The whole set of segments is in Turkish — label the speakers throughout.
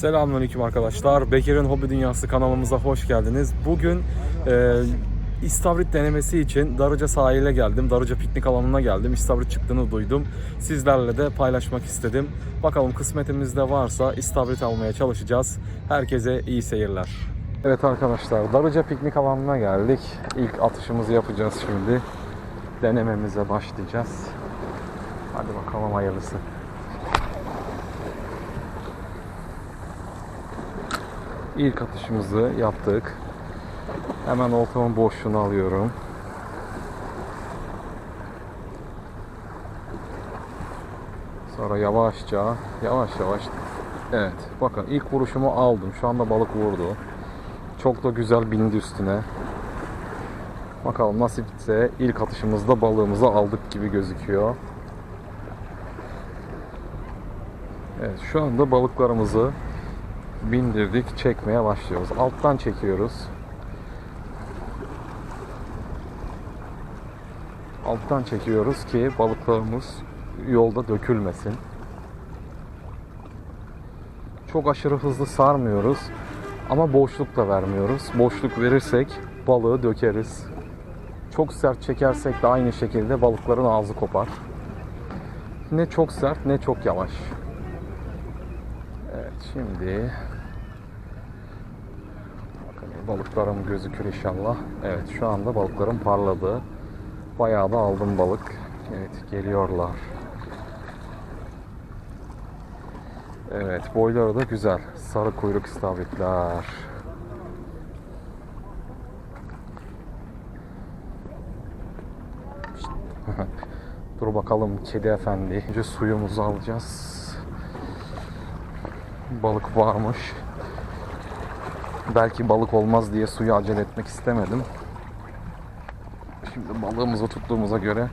Speaker 1: Selamünaleyküm arkadaşlar. Bekir'in Hobi Dünyası kanalımıza hoş geldiniz. Bugün e, İstavrit denemesi için Darıca sahile geldim. Darıca piknik alanına geldim. İstavrit çıktığını duydum. Sizlerle de paylaşmak istedim. Bakalım kısmetimizde varsa İstavrit almaya çalışacağız. Herkese iyi seyirler. Evet arkadaşlar Darıca piknik alanına geldik. İlk atışımızı yapacağız şimdi. Denememize başlayacağız. Hadi bakalım hayırlısı. İlk atışımızı yaptık. Hemen oltamın boşluğunu alıyorum. Sonra yavaşça, yavaş yavaş. Evet, bakın ilk vuruşumu aldım. Şu anda balık vurdu. Çok da güzel bindi üstüne. Bakalım nasipse ilk atışımızda balığımızı aldık gibi gözüküyor. Evet, şu anda balıklarımızı bindirdik, çekmeye başlıyoruz. Alttan çekiyoruz. Alttan çekiyoruz ki balıklarımız yolda dökülmesin. Çok aşırı hızlı sarmıyoruz ama boşluk da vermiyoruz. Boşluk verirsek balığı dökeriz. Çok sert çekersek de aynı şekilde balıkların ağzı kopar. Ne çok sert ne çok yavaş. Evet şimdi balıklarım gözükür inşallah. Evet şu anda balıklarım parladı. Bayağı da aldım balık. Evet geliyorlar. Evet boyları da güzel. Sarı kuyruk istavritler. Dur bakalım kedi efendi. Önce suyumuzu alacağız. Balık varmış. Belki balık olmaz diye suyu acele etmek istemedim. Şimdi balığımızı tuttuğumuza göre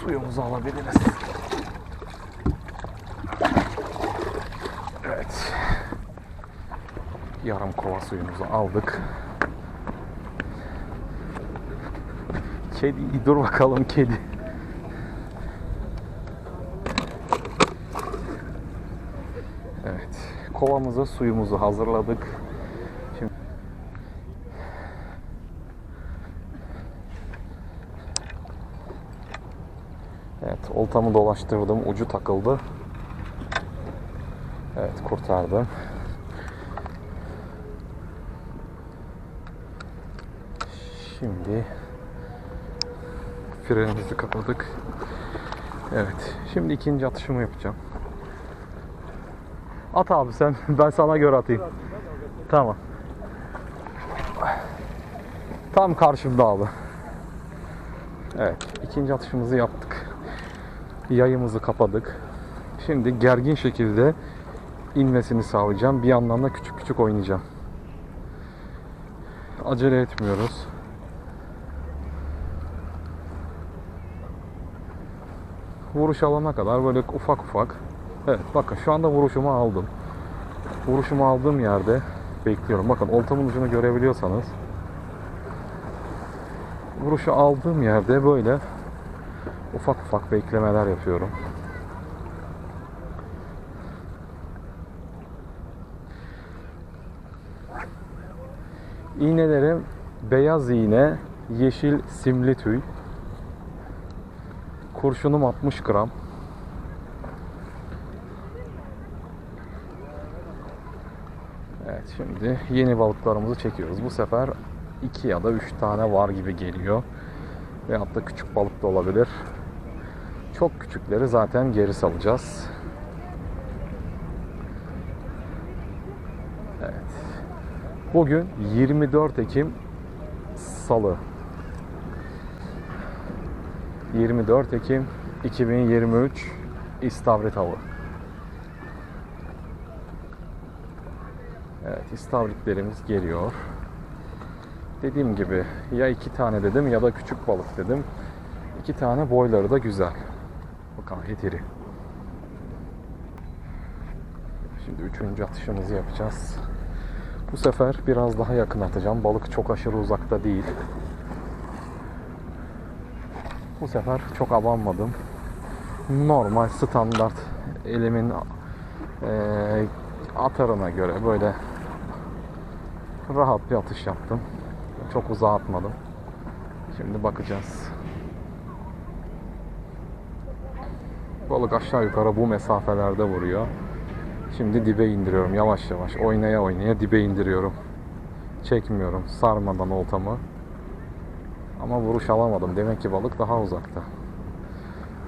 Speaker 1: suyumuzu alabiliriz. Evet. Yarım kova suyumuzu aldık. Kedi, dur bakalım kedi. Evet. Kovamıza suyumuzu hazırladık. Şimdi Evet, oltamı dolaştırdım. Ucu takıldı. Evet, kurtardım. Şimdi frenimizi kapadık. Evet, şimdi ikinci atışımı yapacağım. At abi sen. Ben sana göre atayım. Tamam. Tam karşımda abi. Evet. ikinci atışımızı yaptık. Yayımızı kapadık. Şimdi gergin şekilde inmesini sağlayacağım. Bir yandan da küçük küçük oynayacağım. Acele etmiyoruz. Vuruş alana kadar böyle ufak ufak Evet bakın şu anda vuruşumu aldım. Vuruşumu aldığım yerde bekliyorum. Bakın oltamın ucunu görebiliyorsanız vuruşu aldığım yerde böyle ufak ufak beklemeler yapıyorum. İğnelerim beyaz iğne, yeşil simli tüy. Kurşunum 60 gram. Evet şimdi yeni balıklarımızı çekiyoruz. Bu sefer 2 ya da 3 tane var gibi geliyor. Veyahut da küçük balık da olabilir. Çok küçükleri zaten geri salacağız. Evet. Bugün 24 Ekim Salı. 24 Ekim 2023 İstavrit Avı. Evet, istavritlerimiz geliyor. Dediğim gibi ya iki tane dedim ya da küçük balık dedim. İki tane boyları da güzel. Bakın gayet iri. Şimdi üçüncü atışımızı yapacağız. Bu sefer biraz daha yakın atacağım. Balık çok aşırı uzakta değil. Bu sefer çok abanmadım. Normal standart elimin eee atarına göre böyle rahat bir atış yaptım. Çok uzağa atmadım. Şimdi bakacağız. Balık aşağı yukarı bu mesafelerde vuruyor. Şimdi dibe indiriyorum yavaş yavaş. Oynaya oynaya dibe indiriyorum. Çekmiyorum sarmadan oltamı. Ama vuruş alamadım. Demek ki balık daha uzakta.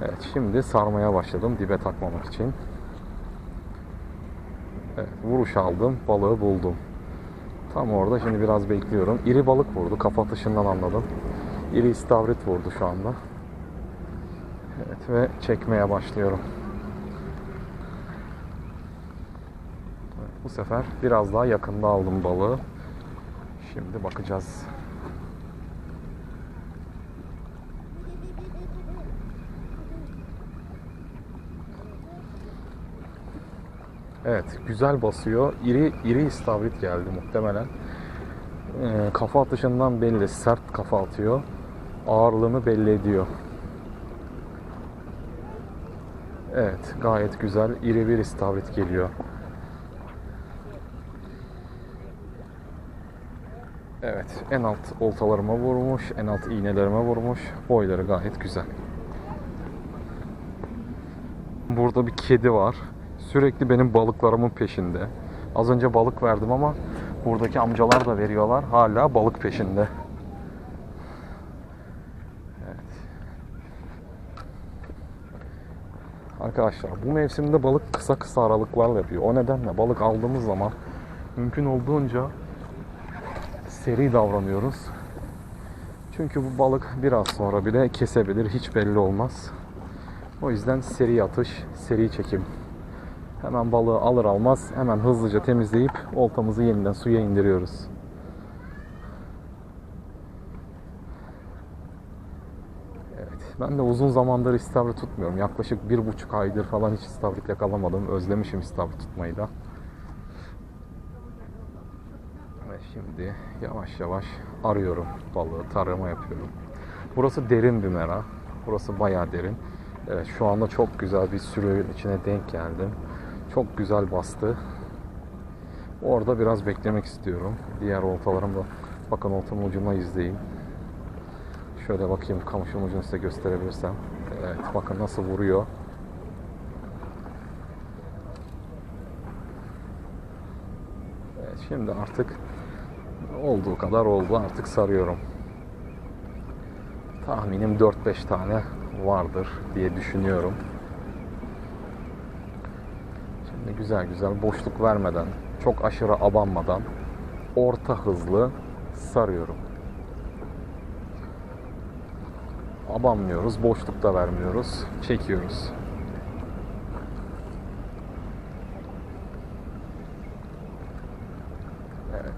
Speaker 1: Evet şimdi sarmaya başladım dibe takmamak için. Evet, vuruş aldım, balığı buldum. Tam orada şimdi biraz bekliyorum. İri balık vurdu, kafa atışından anladım. İri istavrit vurdu şu anda. Evet ve çekmeye başlıyorum. Evet, bu sefer biraz daha yakında aldım balığı. Şimdi bakacağız. Evet, güzel basıyor. İri iri istavrit geldi muhtemelen. Ee, kafa atışından belli, sert kafa atıyor. Ağırlığını belli ediyor. Evet, gayet güzel. İri bir istavrit geliyor. Evet, en alt oltalarıma vurmuş, en alt iğnelerime vurmuş. Boyları gayet güzel. Burada bir kedi var. Sürekli benim balıklarımın peşinde. Az önce balık verdim ama buradaki amcalar da veriyorlar. Hala balık peşinde. Evet. Arkadaşlar bu mevsimde balık kısa kısa aralıklarla yapıyor. O nedenle balık aldığımız zaman mümkün olduğunca seri davranıyoruz. Çünkü bu balık biraz sonra bile kesebilir. Hiç belli olmaz. O yüzden seri atış, seri çekim. Hemen balığı alır almaz hemen hızlıca temizleyip oltamızı yeniden suya indiriyoruz. Evet, ben de uzun zamandır istavrit tutmuyorum. Yaklaşık bir buçuk aydır falan hiç istavrit yakalamadım. Özlemişim istavrit tutmayı da. Ve şimdi yavaş yavaş arıyorum balığı, tarama yapıyorum. Burası derin bir mera. Burası bayağı derin. Evet, şu anda çok güzel bir sürünün içine denk geldim. Çok güzel bastı. Orada biraz beklemek istiyorum. Diğer oltalarımda bakın oltamın ucuna izleyin. Şöyle bakayım kamışın ucunu size gösterebilirsem. Evet bakın nasıl vuruyor. Evet, şimdi artık olduğu kadar oldu artık sarıyorum. Tahminim 4-5 tane vardır diye düşünüyorum. Şimdi güzel güzel boşluk vermeden, çok aşırı abanmadan orta hızlı sarıyorum. Abanmıyoruz, boşluk da vermiyoruz. Çekiyoruz. Evet.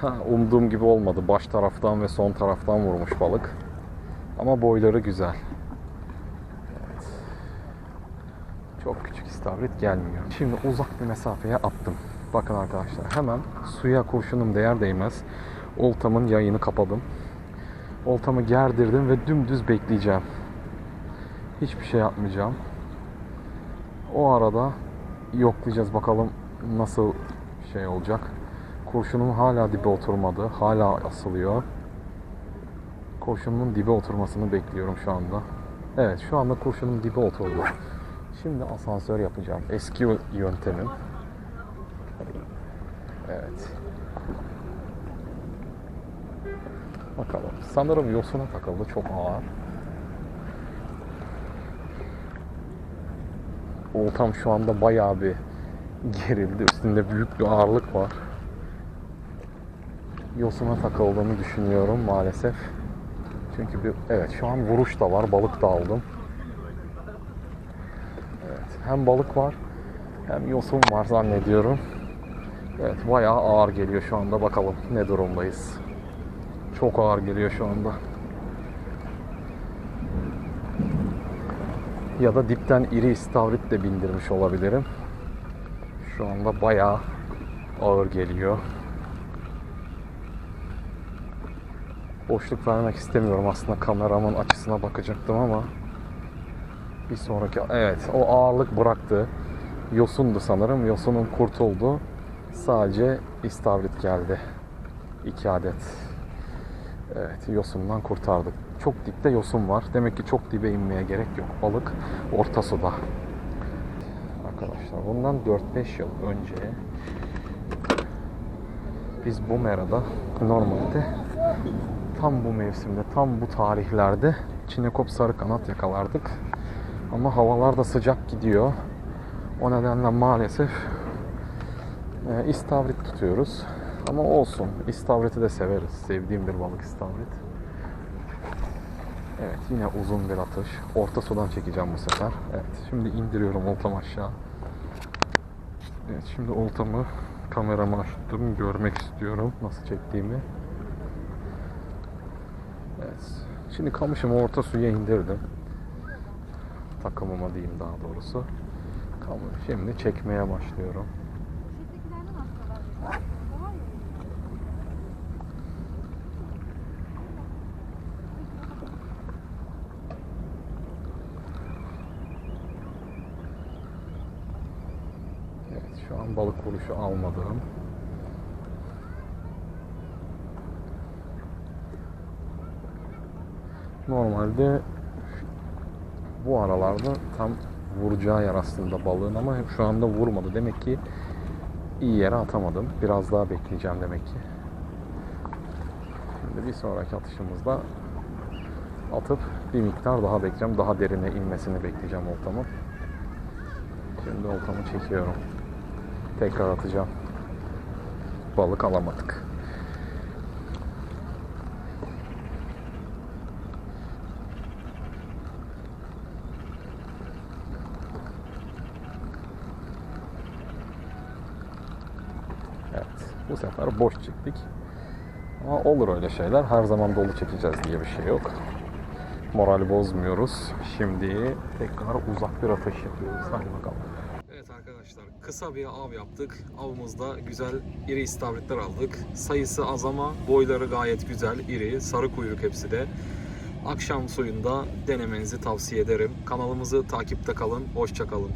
Speaker 1: Ha, umduğum gibi olmadı. Baş taraftan ve son taraftan vurmuş balık. Ama boyları güzel. Evet. Çok küçük istavrit gelmiyor. Şimdi uzak bir mesafeye attım. Bakın arkadaşlar hemen suya kurşunum değer değmez. Oltamın yayını kapadım. Oltamı gerdirdim ve dümdüz bekleyeceğim. Hiçbir şey yapmayacağım. O arada yoklayacağız bakalım nasıl şey olacak. Kurşunum hala dibe oturmadı. Hala asılıyor. Kurşunumun dibe oturmasını bekliyorum şu anda. Evet şu anda kurşunum dibe oturdu. Şimdi asansör yapacağım. Eski yöntemim. Evet. Bakalım. Sanırım yosuna takıldı. Çok ağır. Oltam şu anda bayağı bir gerildi. Üstünde büyük bir ağırlık var. Yosuna takıldığını düşünüyorum maalesef. Çünkü bir evet şu an vuruş da var. Balık da aldım. Evet, hem balık var hem yosun var zannediyorum. Evet bayağı ağır geliyor şu anda. Bakalım ne durumdayız. Çok ağır geliyor şu anda. Ya da dipten iri istavrit de bindirmiş olabilirim. Şu anda bayağı ağır geliyor. Boşluk vermek istemiyorum aslında kameramın açısına bakacaktım ama bir sonraki evet o ağırlık bıraktı. yosundu sanırım. Yosunun kurtuldu. Sadece istavrit geldi. 2 adet. Evet yosundan kurtardık. Çok dipte yosun var. Demek ki çok dibe inmeye gerek yok. Balık orta suda. Arkadaşlar bundan 4-5 yıl önce biz bu merada normalde tam bu mevsimde, tam bu tarihlerde çinekop sarı kanat yakalardık. Ama havalar da sıcak gidiyor. O nedenle maalesef e, istavrit tutuyoruz. Ama olsun. İstavriti de severiz. Sevdiğim bir balık istavrit. Evet yine uzun bir atış. Orta sudan çekeceğim bu sefer. Evet şimdi indiriyorum oltamı aşağı. Evet şimdi oltamı kameramı açtım. Görmek istiyorum nasıl çektiğimi. Evet. Şimdi kamışımı orta suya indirdim. Takımıma diyeyim daha doğrusu. Şimdi çekmeye başlıyorum.
Speaker 2: Poşettekilerden aslında var. Var ya.
Speaker 1: Evet şu an balık vuruşu almadım. Normalde bu aralarda tam vuracağı yer aslında balığın ama şu anda vurmadı. Demek ki iyi yere atamadım. Biraz daha bekleyeceğim demek ki. Şimdi bir sonraki atışımızda atıp bir miktar daha bekleyeceğim. Daha derine inmesini bekleyeceğim oltamın. Şimdi oltamı çekiyorum. Tekrar atacağım. Balık alamadık. Evet. Bu sefer boş çektik. Ama olur öyle şeyler. Her zaman dolu çekeceğiz diye bir şey yok. Moral bozmuyoruz. Şimdi tekrar uzak bir atış yapıyoruz. Hadi bakalım. Kısa bir av yaptık. Avımızda güzel iri istavritler aldık. Sayısı az ama boyları gayet güzel, iri, sarı kuyruk hepsi de. Akşam suyunda denemenizi tavsiye ederim. Kanalımızı takipte kalın. Hoşça kalın.